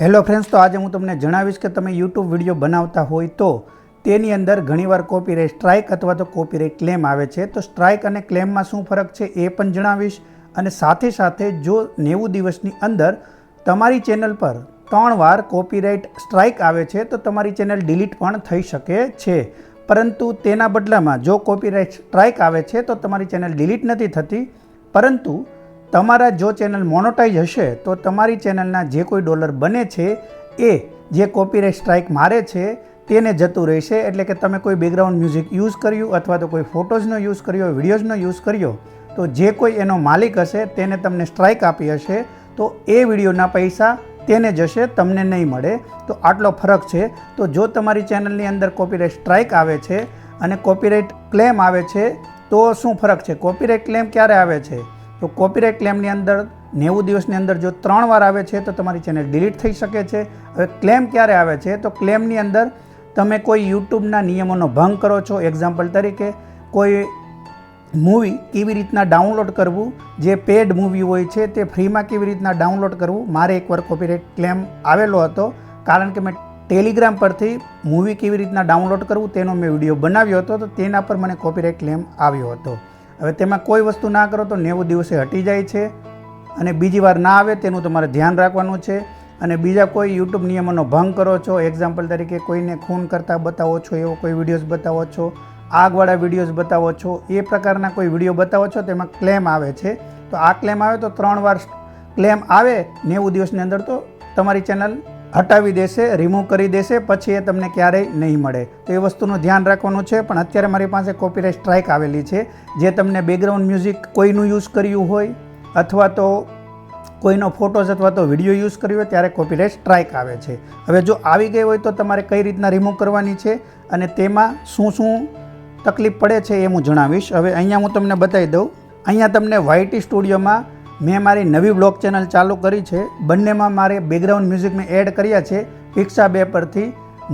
Hello friends તો આજે હું તમને જણાવીશ કે તમે યુટ્યુબ વીડિયો બનાવતા હોય તો તેની અંદર ઘણીવાર કોપીરાઇટ સ્ટ્રાઇક અથવા તો કોપીરાઇટ ક્લેમ આવે છે. તો સ્ટ્રાઇક અને ક્લેમમાં શું ફરક છે એ પણ જણાવીશ અને સાથે સાથે જો નેવું દિવસની અંદર તમારી ચેનલ પર ત્રણ વાર કોપીરાઇટ સ્ટ્રાઇક આવે છે, તો તમારી ચેનલ ડિલીટ પણ થઈ શકે છે. પરંતુ તેના બદલામાં જો કોપીરાઇટ સ્ટ્રાઇક આવે છે, તો તમારી ચેનલ ડિલીટ નથી થતી. પરંતુ તમારા જો ચેનલ મોનોટાઈઝ હશે, તો તમારી ચેનલના જે કોઈ ડોલર બને છે, એ જે કોપીરાઇટ સ્ટ્રાઇક મારે છે, તેને જતું રહેશે. એટલે કે તમે કોઈ બેકગ્રાઉન્ડ મ્યુઝિક યુઝ કર્યું અથવા તો કોઈ ફોટોઝનો યુઝ કર્યો વિડીયોઝનો યુઝ કર્યો, તો જે કોઈ એનો માલિક હશે, તેને તમને સ્ટ્રાઇક આપી હશે. તો એ વિડીયોના પૈસા તેને જશે, તમને નહીં મળે. તો આટલો ફરક છે. તો જો તમારી ચેનલની અંદર કોપીરાઇટ સ્ટ્રાઇક આવે છે અને કોપીરાઇટ ક્લેમ આવે છે, તો શું ફરક છે? કોપીરાઇટ ક્લેમ ક્યારે આવે છે? તો કોપીરાઇટ ક્લેમની અંદર નેવું દિવસની અંદર જો ત્રણ વાર આવે છે, તો તમારી ચેનલ ડિલીટ થઈ શકે છે. હવે ક્લેમ ક્યારે આવે છે, તો ક્લેમની અંદર તમે કોઈ યુટ્યુબના નિયમોનો ભંગ કરો છો. એક્ઝામ્પલ તરીકે, કોઈ મૂવી કેવી રીતના ડાઉનલોડ કરવું, જે પેડ મૂવી હોય છે, તે ફ્રીમાં કેવી રીતના ડાઉનલોડ કરવું, મારે એકવાર કોપીરાઇટ ક્લેમ આવેલો હતો. કારણ કે મેં ટેલિગ્રામ પરથી મૂવી કેવી રીતના ડાઉનલોડ કરવું, તેનો મેં વીડિયો બનાવ્યો હતો, તો તેના પર મને કોપીરાઇટ ક્લેમ આવ્યો હતો. હવે તેમાં કોઈ વસ્તુ ના કરો તો નેવું દિવસે હટી જાય છે અને બીજી વાર ના આવે તેનું તમારે ધ્યાન રાખવાનું છે. અને બીજા કોઈ યુટ્યુબ નિયમોનો ભંગ કરો છો એક્ઝામ્પલ તરીકે કોઈને ખૂન કરતા બતાવો છો, એવો કોઈ વિડીયોઝ બતાવો છો, આગવાળા વિડીયોઝ બતાવો છો, એ પ્રકારના કોઈ વીડિયો બતાવો છો, તેમાં ક્લેમ આવે છે. તો આ ક્લેમ આવે તો ત્રણ વાર ક્લેમ આવે, નેવું દિવસની અંદર તો તમારી ચેનલ હટાવી દેશે રિમૂવ કરી દેશે, પછી એ તમને ક્યારેય નહીં મળે. તો એ વસ્તુનું ધ્યાન રાખવાનું છે, પણ અત્યારે મારી પાસે કોપીરાઇટ સ્ટ્રાઇક આવેલી છે, જે તમને બેકગ્રાઉન્ડ મ્યુઝિક કોઈનું યુઝ કર્યું હોય, અથવા તો કોઈનો ફોટોઝ અથવા તો વીડિયો યુઝ કર્યો હોય, ત્યારે કોપીરાઇટ સ્ટ્રાઇક આવે છે. હવે જો આવી ગઈ હોય તો તમારે કઈ રીતના રિમૂવ કરવાની છે, અને તેમાં શું શું તકલીફ પડે છે એ હું જણાવીશ. હવે અહીંયા હું તમને બતાવી દઉં. અહીંયા તમને વાયટી સ્ટુડિયોમાં મેં મારી નવી બ્લોગ ચેનલ ચાલુ કરી છે. બંનેમાં મારે બેકગ્રાઉન્ડ મ્યુઝિક મેં એડ કર્યા છે. પિક્સા બે પરથી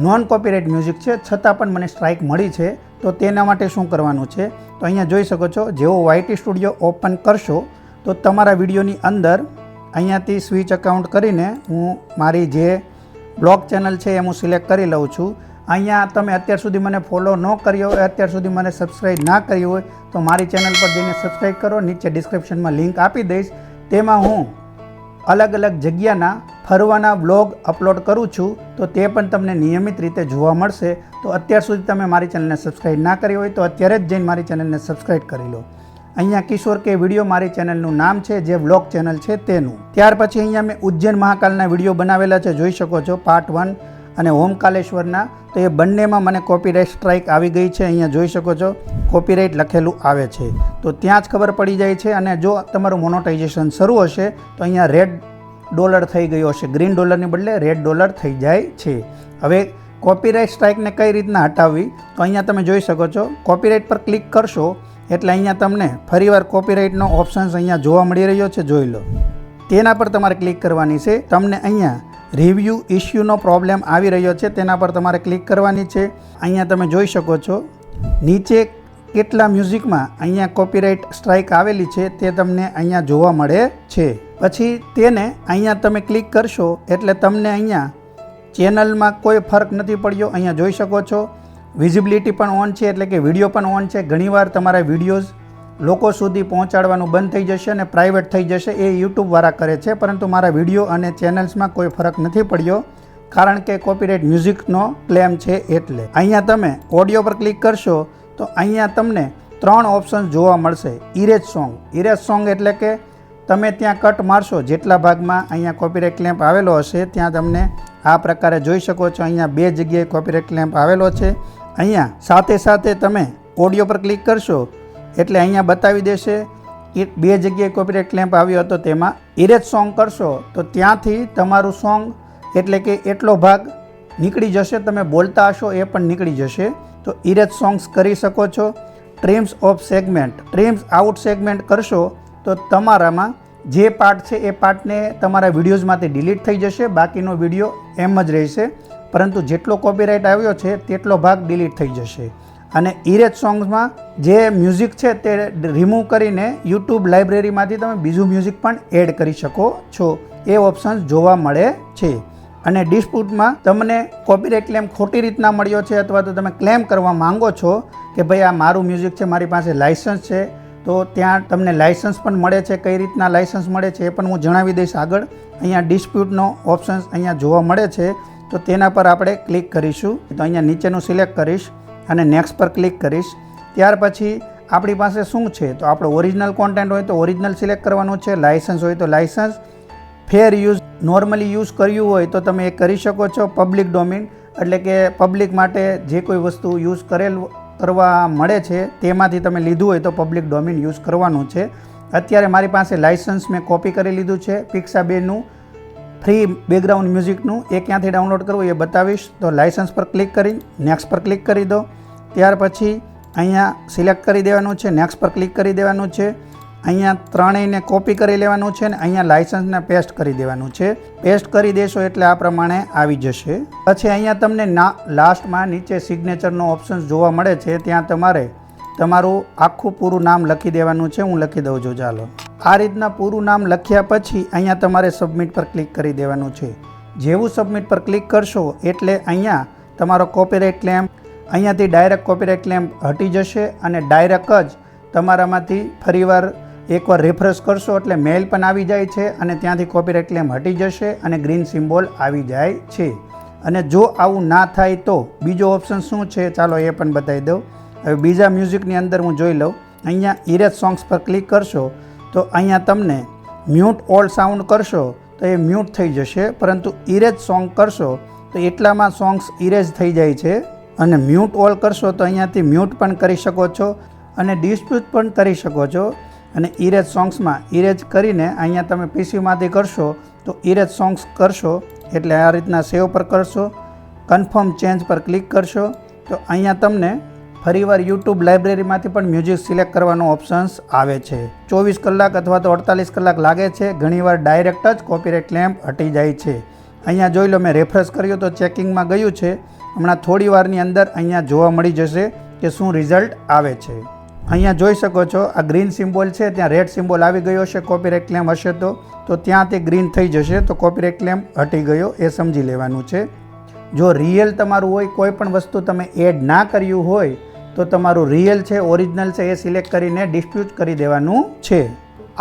નોન કોપીરાઇટ મ્યુઝિક છે. છતાં પણ મને સ્ટ્રાઇક મળી છે. તો તેના માટે શું કરવાનું છે? તો અહીંયા જોઈ શકો છો જેવો વાયટી સ્ટુડિયો ઓપન કરશો, તો તમારા વિડીયોની અંદર અહીંયાથી સ્વિચ અકાઉન્ટ કરીને હું મારી જે બ્લોગ ચેનલ છે એ હું સિલેક્ટ કરી લઉં છું. અહીંયા તમે અત્યાર સુધી મને ફોલો ન કર્યો હોય, અત્યાર સુધી મને સબસ્ક્રાઈબ ના કર્યું હોય, તો મારી ચેનલ પર જઈને સબસ્ક્રાઈબ કરો. નીચે ડિસ્ક્રિપ્શનમાં લિંક આપી દઈશ. તેમાં હું અલગ અલગ જગ્યાના ફરવાના બ્લોગ અપલોડ કરું છું, તો તે પણ તમને નિયમિત રીતે જોવા મળશે. તો અત્યાર સુધી તમે મારી ચેનલને સબસ્ક્રાઈબ ના કરી હોય, તો અત્યારે જ જઈને મારી ચેનલને સબસ્ક્રાઈબ કરી લો. અહીંયા કિશોર કે વીડિયો મારી ચેનલનું નામ છે, જે વ્લોગ ચેનલ છે તેનું. ત્યાર પછી અહીંયા મેં ઉજ્જૈન મહાકાલના વીડિયો બનાવેલા છે, જોઈ શકો છો. પાર્ટ વન અને ઓમકાલેશ્વરના, તો એ બંનેમાં મને કોપીરાઇટ સ્ટ્રાઇક આવી ગઈ છે, અહીંયા જોઈ શકો છો. કોપીરાઇટ લખેલું આવે છે. તો ત્યાં જ ખબર પડી જાય છે અને જો તમારું મોનોટાઇઝેશન શરૂ હશે, તો અહીંયા રેડ ડોલર થઈ ગયો હશે. ગ્રીન ડોલરની બદલે રેડ ડોલર થઈ જાય છે. હવે કોપીરાઇટ સ્ટ્રાઇકને કઈ રીતના હટાવવી, તો અહીંયા તમે જોઈ શકો છો. કોપીરાઇટ પર ક્લિક કરશો, એટલે અહીંયા તમને ફરીવાર કોપીરાઇટનો ઓપ્શન્સ અહીંયા જોવા મળી રહ્યો છે. જોઈ લો. તેના પર તમારે ક્લિક કરવાની છે. તમને અહીંયા રિવ્યૂ ઇશ્યુનો પ્રોબ્લેમ આવી રહ્યો છે, તેના પર તમારે ક્લિક કરવાની છે. અહીંયા તમે જોઈ શકો છો, નીચે કેટલા મ્યુઝિકમાં અહીંયા કોપીરાઇટ સ્ટ્રાઇક આવેલી છે, તે તમને અહીંયા જોવા મળે છે. પછી તેને અહીંયા તમે ક્લિક કરશો, એટલે તમને અહીંયા ચેનલમાં કોઈ ફરક નથી પડ્યો, અહીંયા જોઈ શકો છો. વિઝિબિલિટી પણ ઓન છે, એટલે કે વીડિયો પણ ઓન છે. ઘણીવાર તમારા વિડીયોઝ લોકો સુધી પહોંચાડવાનું બંધ થઈ જશે અને પ્રાઇવેટ થઈ જશે એ યુટ્યુબવાળા કરે છે. પરંતુ મારા વીડિયો અને ચેનલ્સમાં કોઈ ફરક નથી પડ્યો, કારણ કે કોપીરાઇટ મ્યુઝિકનો ક્લેમ છે એટલે. અહીંયા તમે ઓડિયો પર ક્લિક કરશો, તો અહીંયા તમને ત્રણ ઓપ્શન જોવા મળશે. ઇરેજ સોંગ ઇરેજ સોંગ એટલે કે તમે ત્યાં કટ મારશો, જેટલા ભાગમાં અહીંયા કોપીરાઇટ ક્લેમ્પ આવેલો હશે, ત્યાં તમને આ પ્રકારે જોઈ શકો છો. અહીંયા બે જગ્યાએ કોપીરાઇટ ક્લેમ્પ આવેલો છે. અહીંયા સાથે સાથે તમે ઓડિયો પર ક્લિક કરશો એટલે અહીંયા બતાવી દેશે એ બે જગ્યાએ કોપીરાઇટ ક્લેમ્પ આવ્યો હતો તેમાં ઇરેજ સોંગ કરશો તો ત્યાંથી તમારું સોંગ એટલે કે એટલો ભાગ નીકળી જશે, તમે બોલતા હશો એ પણ નીકળી જશે. તો ઇરેજ સોંગ્સ કરી શકો છો. Trims of segment trims out segment કરશો તો તમારામાં જે પાર્ટ છે એ પાર્ટને તમારા વિડીયોઝમાંથી ડિલીટ થઈ જશે, બાકીનો વીડિયો એમ જ રહેશે. પરંતુ જેટલો કોપીરાઇટ આવ્યો છે, તેટલો ભાગ ડિલીટ થઈ જશે. અને ઇરેજ સોંગ્સમાં જે મ્યુઝિક છે તે રિમૂવ કરીને યુટ્યુબ લાઇબ્રેરીમાંથી તમે બીજું મ્યુઝિક પણ એડ કરી શકો છો. એ ઓપ્શન્સ જોવા મળે છે. અને ડિસ્પ્યુટમાં તમને કોપીરાઇટ ક્લેમ ખોટી રીતના મળ્યો છે અથવા તો તમે ક્લેમ કરવા માંગો છો કે ભાઈ આ મારું મ્યુઝિક છે, મારી પાસે લાઇસન્સ છે, તો ત્યાં તમને લાઇસન્સ પણ મળે છે, કઈ રીતના લાઇસન્સ મળે છે એ પણ હું જણાવી દઈશ આગળ. અહીંયા ડિસ્પ્યુટનો ઓપ્શન્સ અહીંયા જોવા મળે છે. તો તેના પર આપણે ક્લિક કરીશું. તો અહીંયા નીચેનું સિલેક્ટ કરીશ. અને નેક્સ્ટ પર ક્લિક કરીશ. ત્યાર પછી આપણી પાસે શું છે? તો આપણો ઓરિજિનલ કોન્ટેન્ટ હોય તો ઓરિજિનલ સિલેક્ટ કરવાનું છે. લાઇસન્સ હોય તો license fair use normally use કર્યું હોય તો તમે એ કરી શકો છો પબ્લિક ડોમેન એટલે કે પબ્લિક માટે જે કોઈ વસ્તુ યુઝ કરેલ કરવા મળે છે, તેમાંથી તમે લીધું હોય તો પબ્લિક ડોમેન યુઝ કરવાનું છે. અત્યારે મારી પાસે લાઇસન્સ મેં કોપી કરી લીધું છે. પિક્સા બેનું ફ્રી બેકગ્રાઉન્ડ મ્યુઝિકનું એ ક્યાંથી ડાઉનલોડ કરવું એ બતાવીશ. તો લાઇસન્સ પર ક્લિક કરી નેક્સ્ટ પર ક્લિક કરી દો. ત્યાર પછી અહીંયા સિલેક્ટ કરી દેવાનું છે નેક્સ્ટ પર ક્લિક કરી દેવાનું છે. અહીંયા ત્રણેયને કોપી કરી લેવાનું છે ને અહીંયા લાઇસન્સને પેસ્ટ કરી દેવાનું છે. પેસ્ટ કરી દેશો એટલે આ પ્રમાણે આવી જશે. પછી અહીંયા તમને ના લાસ્ટમાં નીચે સિગ્નેચરનો ઓપ્શન જોવા મળે છે, ત્યાં તમારે તમારું આખું પૂરું નામ લખી દેવાનું છે, હું લખી દઉં છું, ચાલો. આ રીતના પૂરું નામ લખ્યા પછી અહીંયા તમારે સબમિટ પર ક્લિક કરી દેવાનું છે. જેવું સબમિટ પર ક્લિક કરશો એટલે અહીંયા તમારો કોપીરાઇટ ક્લેમ અહીંયાથી ડાયરેક્ટ કોપીરાઇટ ક્લેમ હટી જશે અને ડાયરેક્ટ જ તમારામાંથી ફરીવાર એકવાર રિફ્રેશ કરશો એટલે મેલ પણ આવી જાય છે અને ત્યાંથી કોપીરાઇટ ક્લેમ હટી જશે અને ગ્રીન સિમ્બોલ આવી જાય છે. અને જો આવું ના થાય તો બીજો ઓપ્શન શું છે? ચાલો એ પણ બતાવી દઉં. હવે બીજા મ્યુઝિકની અંદર હું જોઈ લઉં. અહીંયા ઇરેજ સોંગ્સ પર ક્લિક કરશો તો અહીંયા તમને મ્યુટ ઓલ સાઉન્ડ કરશો તો એ મ્યુટ થઈ જશે. પરંતુ ઇરેજ સોંગ કરશો તો એટલામાં સોંગ્સ ઇરેજ થઈ જાય છે. અને મ્યુટ ઓલ કરશો તો અહીંયાથી મ્યુટ પણ કરી શકો છો અને ડિસ્પ્યુટ પણ કરી શકો છો. અને ઇરેજ સોંગ્સમાં ઇરેજ કરીને અહીંયા તમે પીસીમાંથી કરશો તો ઇરેજ સોંગ્સ કરશો એટલે આ રીતના સેવ પર કરશો. કન્ફર્મ ચેન્જ પર ક્લિક કરશો તો અહીંયા તમને ફરીવાર યુટ્યુબ લાઇબ્રેરીમાંથી પણ મ્યુઝિક સિલેક્ટ કરવાનો ઓપ્શન્સ આવે છે. ચોવીસ કલાક અથવા તો અડતાલીસ કલાક લાગે છે. ઘણીવાર ડાયરેક્ટ જ કોપીરાઇટ ક્લેમ હટી જાય છે. અહીંયા જોઈ લો, મેં રેફરન્સ કર્યું તો ચેકિંગમાં ગયું છે. હમણાં થોડી વારની અંદર અહીંયા જોવા મળી જશે કે શું રિઝલ્ટ આવે છે. અહીંયા જોઈ શકો છો, આ ગ્રીન સિમ્બોલ છે, ત્યાં રેડ સિમ્બોલ આવી ગયો છે કોપીરાઇટ ક્લેમ હશે તો. તો ત્યાં તે ગ્રીન થઈ જશે, તો કોપીરાઇટ ક્લેમ હટી ગયો, એ સમજી લેવાનું છે. જો રિયલ તમારું હોય, કોઈ પણ વસ્તુ તમે એડ ના કર્યું હોય તો તમારું રિયલ છે ઓરિજિનલ છે, એ સિલેક્ટ કરીને ડિસ્પ્યુટ કરી દેવાનું છે.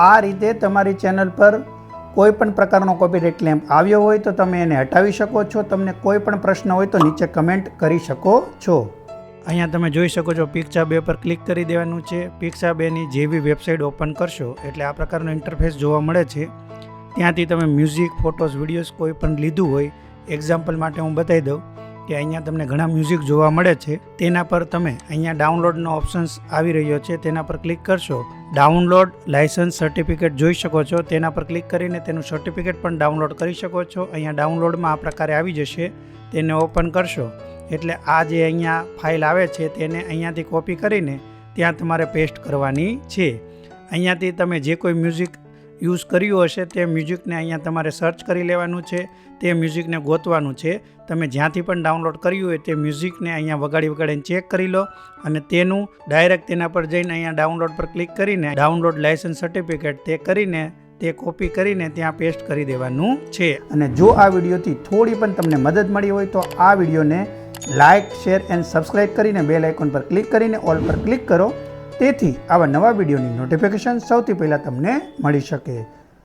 આ રીતે તમારી ચેનલ પર કોઈ પણ પ્રકારનો કોપીરાઇટ ક્લેમ આવ્યો હોય તો તમે એને હટાવી શકો છો. તમને કોઈ પણ પ્રશ્ન હોય તો નીચે કમેન્ટ કરી શકો છો. અહીંયા તમે જોઈ શકો છો પિક્ચા બે પર ક્લિક કરી દેવાનું છે. પિક્ચા બેની જેવી વેબસાઇટ ઓપન કરશો, એટલે આ પ્રકારનો ઇન્ટરફેસ જોવા મળે છે. ત્યાંથી તમે મ્યુઝિક ફોટોસ વિડીયોઝ કોઈ પણ લીધું હોય એક્ઝામ્પલ માટે હું બતાવી દઉં. કે અહીંયા તમને ઘણા મ્યુઝિક જોવા મળે છે, તેના પર તમે અહીંયા ડાઉનલોડનો ઓપ્શન્સ આવી રહ્યો છે, તેના પર ક્લિક કરશો. ડાઉનલોડ લાઇસન્સ સર્ટિફિકેટ જોઈ શકો છો, તેના પર ક્લિક કરીને તેનું સર્ટિફિકેટ પણ ડાઉનલોડ કરી શકો છો. અહીંયા ડાઉનલોડમાં આ પ્રકારે આવી જશે, તેને ઓપન કરશો. એટલે આ જે અહીંયા ફાઇલ આવે છે, તેને અહીંયાથી કોપી કરીને ત્યાં તમારે પેસ્ટ કરવાની છે. અહીંયાથી તમે જે કોઈ મ્યુઝિક યુઝ કર્યું હશે તે મ્યુઝિકને અહીંયા તમારે સર્ચ કરી લેવાનું છે, તે મ્યુઝિકને ગોતવાનું છે. તમે જ્યાંથી પણ ડાઉનલોડ કર્યું હોય તે મ્યુઝિકને અહીંયા વગાડી વગાડીને ચેક કરી લો અને તેનું ડાયરેક્ટ તેના પર જઈને અહીંયા ડાઉનલોડ પર ક્લિક કરીને, ડાઉનલોડ લાઇસન્સ સર્ટિફિકેટ તે કરીને, તે કોપી કરીને ત્યાં પેસ્ટ કરી દેવાનું છે. અને જો આ વિડીયોથી થોડી પણ તમને મદદ મળી હોય તો આ વિડીયોને લાઇક શેર એન્ડ સબસ્ક્રાઇબ કરીને બેલ આઇકોન પર ક્લિક કરીને ઓલ પર ક્લિક કરો. તેથી આવા નવા વિડીયોની નોટિફિકેશન સૌથી પહેલાં તમને મળી શકે.